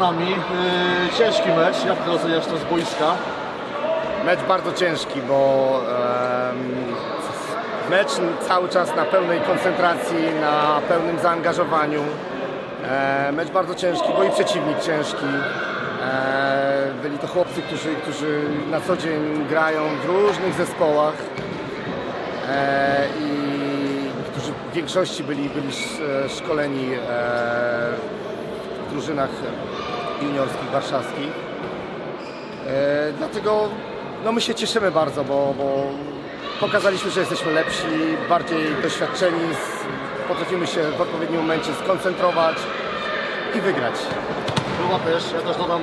nami. Yy, ciężki mecz, jak to oceniasz to z boiska? Mecz bardzo ciężki, bo mecz cały czas na pełnej koncentracji, na pełnym zaangażowaniu. E, mecz bardzo ciężki, bo i przeciwnik ciężki. E, byli to chłopcy, którzy, którzy na co dzień grają w różnych zespołach e, i którzy w większości byli, byli sz- szkoleni w drużynach juniorskich warszawskich. E, dlatego no my się cieszymy bardzo, bo, bo pokazaliśmy, że jesteśmy lepsi, bardziej doświadczeni, potrafimy się w odpowiednim momencie skoncentrować i wygrać. Była też, ja też dodam,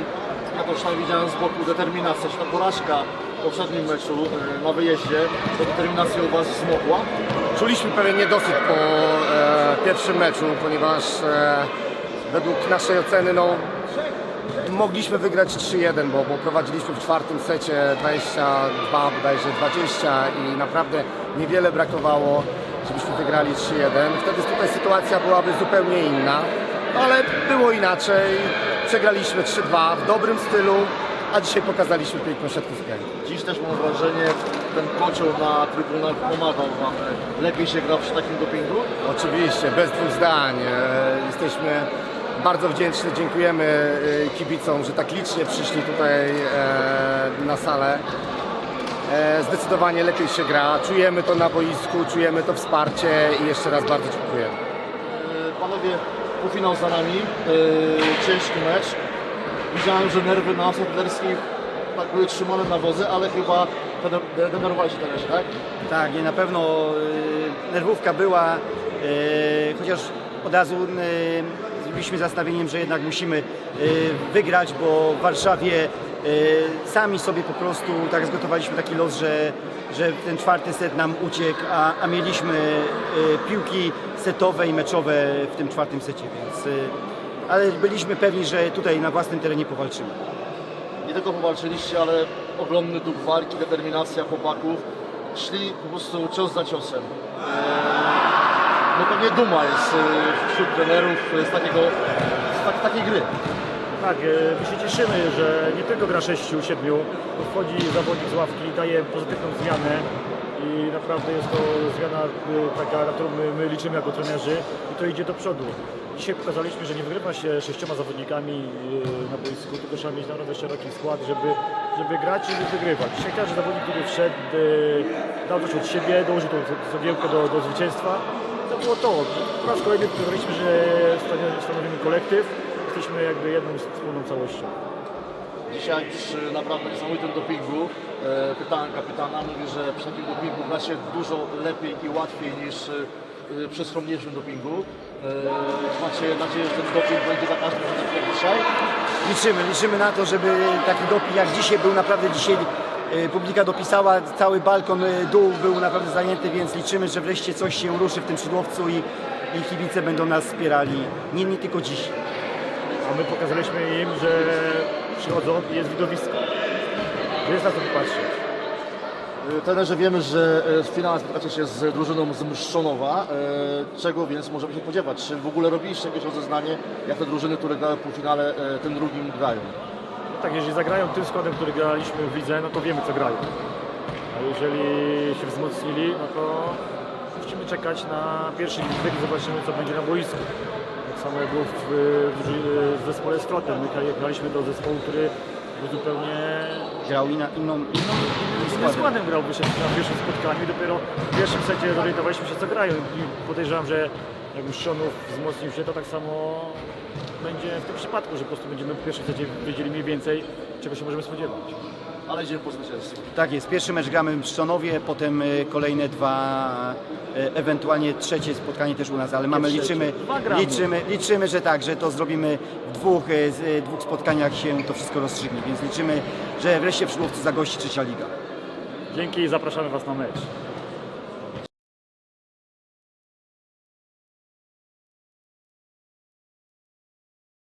ja to już tam widziałem z boku, determinacja, czy ta porażka w poprzednim meczu yy, na wyjeździe, to determinacja u Was wzmogła. Czuliśmy pewien niedosyt po e, pierwszym meczu, ponieważ e, według naszej oceny no, mogliśmy wygrać 3-1, bo, bo prowadziliśmy w czwartym secie 22, bodajże 20 i naprawdę niewiele brakowało, żebyśmy wygrali 3-1. Wtedy tutaj sytuacja byłaby zupełnie inna, ale było inaczej. Przegraliśmy 3-2 w dobrym stylu, a dzisiaj pokazaliśmy piękną siatkówkę. Dziś też mam wrażenie, ten kocioł na trybunach pomagał Wam. Lepiej się gra przy takim dopingu? Oczywiście, bez dwóch zdań. E, Jesteśmy bardzo wdzięczni, dziękujemy e, kibicom, że tak licznie przyszli tutaj e, na salę. E, Zdecydowanie lepiej się gra, czujemy to na boisku, czujemy to wsparcie i jeszcze raz bardzo dziękujemy. Yy, Panowie, półfinał za nami, ciężki mecz. Widziałem, że nerwy na Sadlerskiej tak były trzymane na wozy, ale chyba dener- denerwowali się trenerzy, tak? Tak, nie, na pewno y, nerwówka była, y, chociaż od razu y, zrobiliśmy zastawieniem, że jednak musimy y, wygrać, bo w Warszawie y, sami sobie po prostu tak zgotowaliśmy taki los, że, że ten czwarty set nam uciekł, a, a mieliśmy y, piłki setowe i meczowe w tym czwartym secie, więc ale byliśmy pewni, że tutaj na własnym terenie powalczymy. Nie tylko powalczyliście, ale ogromny duch walki, determinacja chłopaków. Szli po prostu cios za ciosem. No pewnie duma jest e, wśród trenerów z, takiego, z tak, takiej gry. Tak, e, my się cieszymy, że nie tylko gra 6, 7, bo wchodzi zawodnik z ławki, daje pozytywną zmianę i naprawdę jest to zmiana e, taka, na którą my, my liczymy jako trenerzy i to idzie do przodu. Dzisiaj pokazaliśmy, że nie wygrywa się sześcioma zawodnikami na boisku, tylko trzeba mieć naprawdę szeroki skład, żeby, żeby grać i wygrywać. Dzisiaj każdy zawodnik, który wszedł, dał coś od siebie, dołożył tą cegiełkę do, do zwycięstwa. To było to. Po raz kolejny pokazaliśmy, że stanowi- stanowimy kolektyw, jesteśmy jakby jedną wspólną całością. Dzisiaj przy naprawdę niesamowitym dopingu e, pytałem kapitana, mówi, że przy takim dopingu gra się dużo lepiej i łatwiej niż e, e, przy skromniejszym dopingu. E, macie nadzieję, że ten doping będzie za każdym razem tak jak dzisiaj? Liczymy, liczymy na to, żeby taki doping jak dzisiaj był naprawdę dzisiaj e, publika dopisała, cały balkon e, dół był naprawdę zajęty, więc liczymy, że wreszcie coś się ruszy w tym szydłowcu i, i kibice będą nas wspierali. Nie, nie tylko dziś. A my pokazaliśmy im, że przychodzą i jest widowisko. Że jest na co popatrzeć. E, Trenerze, wiemy, że e, w finale spotkacie się z drużyną z Mszczonowa. E, Czego więc możemy się spodziewać? Czy w ogóle robiliście jakieś rozeznanie, jak te drużyny, które grały w półfinale, e, tym drugim grają? Tak, jeżeli zagrają tym składem, który graliśmy w lidze, no to wiemy co grają. A jeżeli się wzmocnili, no to musimy czekać na pierwszy wizytek i zobaczymy co będzie na boisku. Tak samo jak było w, w, w zespole Strotem. My gra- graliśmy do zespołu, który był zupełnie Grał inną, inną, innym składem. składem grał wyszedł na pierwszym spotkaniu i dopiero w pierwszym secie zorientowaliśmy się co grają i podejrzewam, że jakby Szczonów wzmocnił się, to tak samo będzie w tym przypadku, że po prostu będziemy w pierwszym secie wiedzieli mniej więcej czego się możemy spodziewać. Ale idziemy po zwycięstwo. Tak jest, pierwszy mecz gramy w Pszczonowie, potem e, kolejne dwa, e, ewentualnie trzecie spotkanie też u nas, ale mamy, trzecie. liczymy, Dwa gramy. liczymy, liczymy, że tak, że to zrobimy w dwóch, e, z, dwóch spotkaniach się to wszystko rozstrzygnie, więc liczymy, że wreszcie w Szydłowcu zagości trzecia liga. Dzięki i zapraszamy Was na mecz.